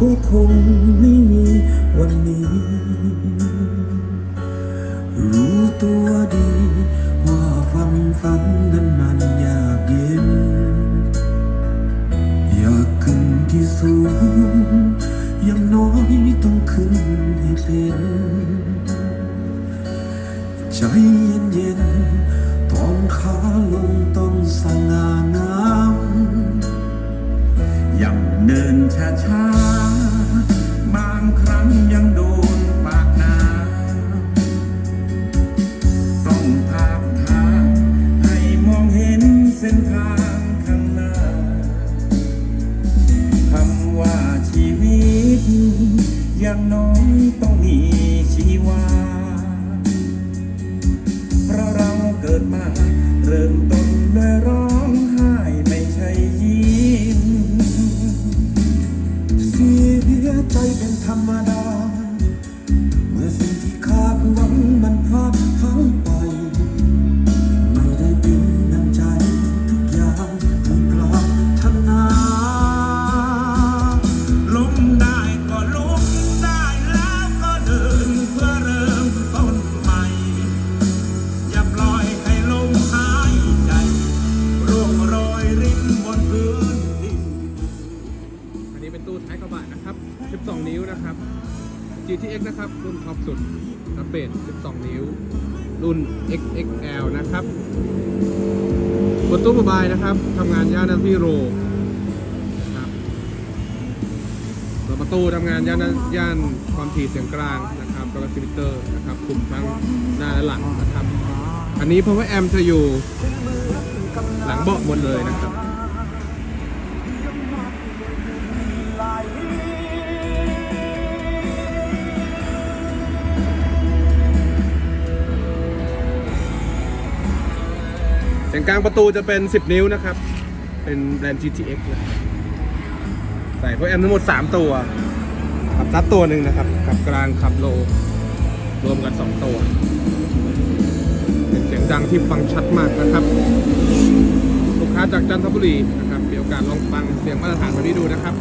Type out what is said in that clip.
ก็คงไม่มีวันนี้ รู้ตัวดี ว่าความฝันนั้นมันยากเย็น อยากขึ้นที่สูงอยังน้อยต้องขึ้นให้เป็น ใจเย็นๆตอนขาลงต้องสง่างามยังเนินช้าๆ อย่างน้อยต้องมีชีวา เพราะเราเกิดมาเริ่มต้นด้วยร้องไห้ไม่ใช่ยิ้ม เสียใจเป็นธรรมดา เมื่อสิ่งที่คาดหวัง นี้เป็นตู้ท้ายกระบะนะครับ 12 นิ้วนะครับ GTX นะครับ รุ่นท็อปสุดอัปเดต12 นิ้ว รุ่น XXL นะครับบนตู้มบายนะครับทำงานย่านนันที่โรนะครับประตูทำงานย่านย่านความถี่เสียงกลางนะครับแล้วก็ซิลิเตอร์นะครับคุมทั้งหน้าและหลังนะครับ อันนี้ power amp จะอยู่หลังเบาะหมดเลยนะครับ เสียงกลางประตูจะเป็น 10 นิ้วนะครับ เป็นแบรนด์ GTX นะใส่พวกแอมทั้งหมด 3 ตัวขับซับตัวหนึ่งนะครับขับกลางขับโล รวมกัน 2 ตัว เป็นเสียงดังที่ฟังชัดมากนะครับ ลูกค้าจากจันทบุรีนะครับมีโอกาสลองฟังเสียงมาตรฐานวันนี้ดูนะครับ